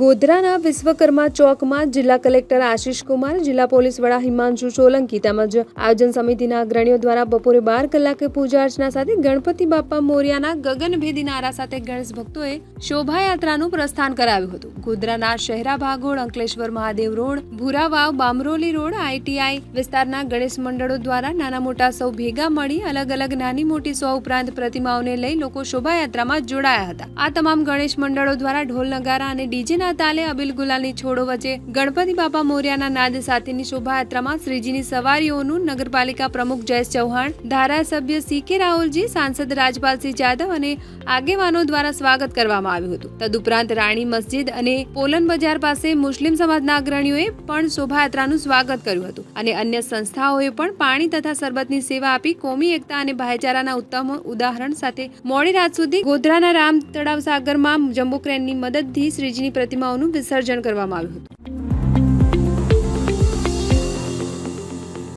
ગોધરાના વિશ્વકર્મા ચોકમાં જિલ્લા કલેક્ટર આશિષ કુમાર, જિલ્લા પોલીસ વડા હિમાંશુ સોલંકી તેમજ આયોજન સમિતિના અગ્રણીઓ દ્વારા બપોરે બાર કલાકે પૂજા અર્ચના સાથે ગણપતિ બાપ્પા મોરિયાના ગગનભેદી નારા સાથે ગણેશ ભક્તોએ શોભાયાત્રાનું પ્રસ્થાન કરાવ્યું હતું. ગોધરાના શહેરા ભાગોળ, Ankleshwar Mahadev road, Bhuravav, Bamroli road, ITI વિસ્તારના ગણેશ મંડળો દ્વારા નાના મોટા સૌ ભેગા મળી અલગ અલગ નાની મોટી સૌ ઉપરાંત પ્રતિમાઓને લઈ લોકો શોભાયાત્રામાં જોડાયા હતા. આ તમામ ગણેશ મંડળો દ્વારા ઢોલ નગારા અને ડીજેના તાલે અબિલ ગુલાલની છોડો વચ્ચે ગણપતિ બાપા મોર્યાના નાદ સાથેની શોભાયાત્રામાં શ્રીજીની સવારીઓનું નગરપાલિકા પ્રમુખ જયેશ ચૌહાણ, ધારાસભ્ય સી કે રાહુલજી, સાંસદ રાજપાલસિંહ જાદવ અને આગેવાનો દ્વારા સ્વાગત કરવામાં આવ્યું હતું. તદુપરાંત રાણી મસ્જિદ અને પોલન બજાર પાસે મુસ્લિમ સમાજના અગ્રણીઓએ પણ શોભાયાત્રાનું સ્વાગત કર્યું હતું અને અન્ય સંસ્થાઓએ પણ પાણી તથા સરબતની સેવા આપી કોમી એકતા અને ભાઈચારાના ઉત્તમ ઉદાહરણ સાથે મોડી રાત સુધી ગોધરાના રામ તળાવ સાગરમાં જમ્બુ ક્રેનની મદદથી શ્રીજીની પ્રતિમાઓનું વિસર્જન કરવામાં આવ્યું હતું.